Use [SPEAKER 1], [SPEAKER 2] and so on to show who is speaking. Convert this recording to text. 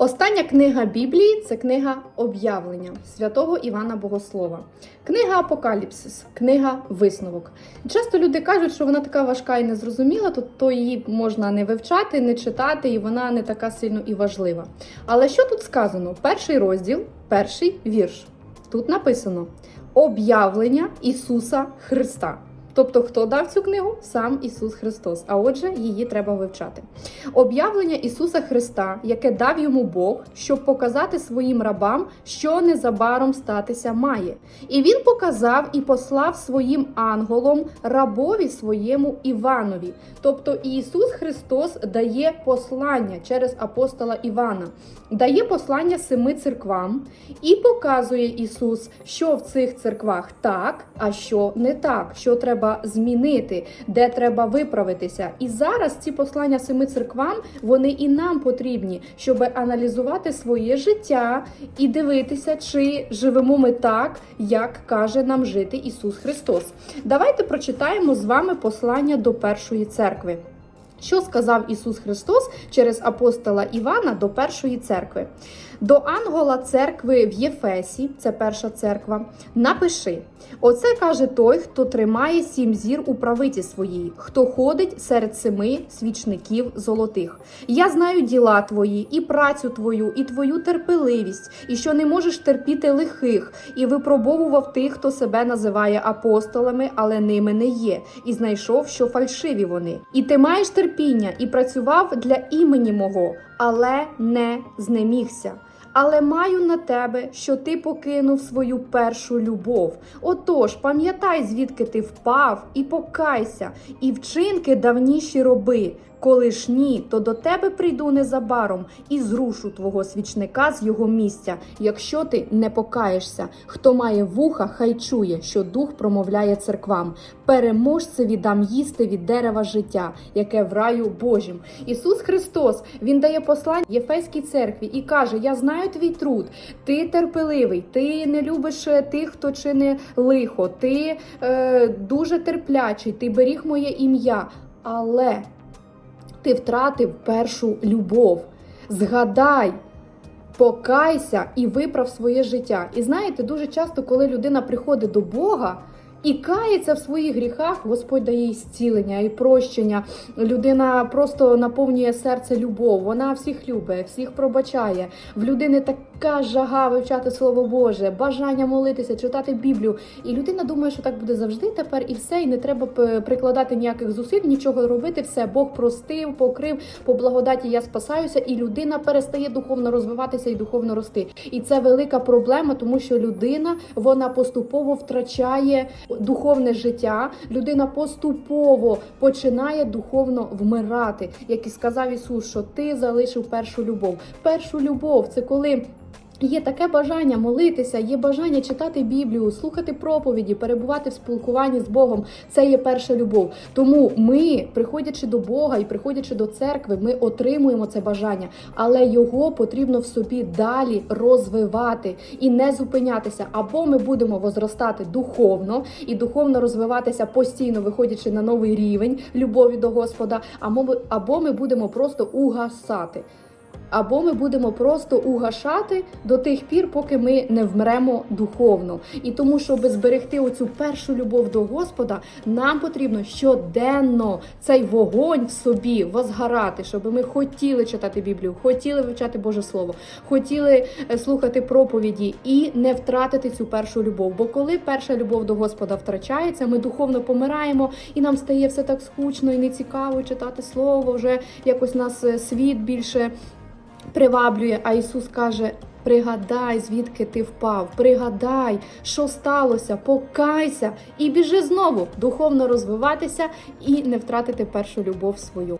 [SPEAKER 1] Остання книга Біблії це книга об'явлення святого Івана Богослова, книга Апокаліпсис, книга висновок. Часто люди кажуть, що вона така важка і незрозуміла, то, то її можна не вивчати, не читати, і вона не така сильно і важлива. Але що тут сказано? Перший розділ, перший вірш. Тут написано об'явлення Ісуса Христа. Тобто, хто дав цю книгу? Сам Ісус Христос. А отже, її треба вивчати. Об'явлення Ісуса Христа, яке дав йому Бог, щоб показати своїм рабам, що незабаром статися має. І він показав і послав своїм ангелом рабові своєму Іванові. Тобто Ісус Христос дає послання через апостола Івана, дає послання семи церквам і показує Ісус, що в цих церквах так, а що не так, що треба змінити, де треба виправитися. І зараз ці послання семи церквам вони і нам потрібні, щоб аналізувати своє життя і дивитися, чи живемо ми так, як каже нам жити Ісус Христос. Давайте прочитаємо з вами послання до першої церкви. Що сказав Ісус Христос через апостола Івана до першої церкви? До ангела церкви в Єфесі, це перша церква, напиши: Оце каже той, хто тримає сім зір у правиці своїй, хто ходить серед семи свічників золотих. Я знаю діла твої, і працю твою, і твою терпеливість, і що не можеш терпіти лихих, і випробовував тих, хто себе називає апостолами, але ними не є, і знайшов, що фальшиві вони. І ти маєш терпіння, і працював для імені мого, але не знемігся. Але маю на тебе, що ти покинув свою першу любов. Отож, пам'ятай, звідки ти впав, і покайся, і вчинки давніші роби. Коли ж ні, то до тебе прийду незабаром і зрушу твого свічника з його місця, якщо ти не покаєшся. Хто має вуха, хай чує, що дух промовляє церквам. Переможцеві дам їсти від дерева життя, яке в раю Божім. Ісус Христос Він дає послання Єфейській церкві і каже: Я знаю твій труд, ти терпеливий, ти не любиш е, тих, хто чине лихо, ти е, дуже терплячий, ти беріг моє ім'я. Але ти втратив першу любов. Згадай, покайся і виправ своє життя. І знаєте, дуже часто, коли людина приходить до Бога. І кається в своїх гріхах, Господь дає їй зцілення і прощення. Людина просто наповнює серце любов. Вона всіх любить, всіх пробачає. В людини така жага вивчати слово Боже, бажання молитися, читати Біблію. І людина думає, що так буде завжди тепер, і все, і не треба прикладати ніяких зусиль, нічого робити. Все Бог простив, покрив, по благодаті я спасаюся, і людина перестає духовно розвиватися і духовно рости. І це велика проблема, тому що людина вона поступово втрачає духовне життя. Людина поступово починає духовно вмирати, як і сказав Ісус, що ти залишив першу любов. Першу любов це коли. Є таке бажання молитися, є бажання читати Біблію, слухати проповіді, перебувати в спілкуванні з Богом. Це є перша любов. Тому ми, приходячи до Бога і приходячи до церкви, ми отримуємо це бажання, але його потрібно в собі далі розвивати і не зупинятися. Або ми будемо возростати духовно і духовно розвиватися постійно, виходячи на новий рівень любові до Господа, або ми- будемо просто угасати. Або ми будемо просто угашати до тих пір, поки ми не вмремо духовно. І тому, щоб зберегти оцю першу любов до Господа, нам потрібно щоденно цей вогонь в собі возгорати, щоб ми хотіли читати Біблію, хотіли вивчати Боже Слово, хотіли е, слухати проповіді і не втратити цю першу любов. Бо коли перша любов до Господа втрачається, ми духовно помираємо, і нам стає все так скучно і нецікаво читати слово. Вже якось нас е, світ більше приваблює. А Ісус каже: пригадай, звідки ти впав, пригадай, що сталося, покайся і біжи знову духовно розвиватися і не втратити першу любов свою.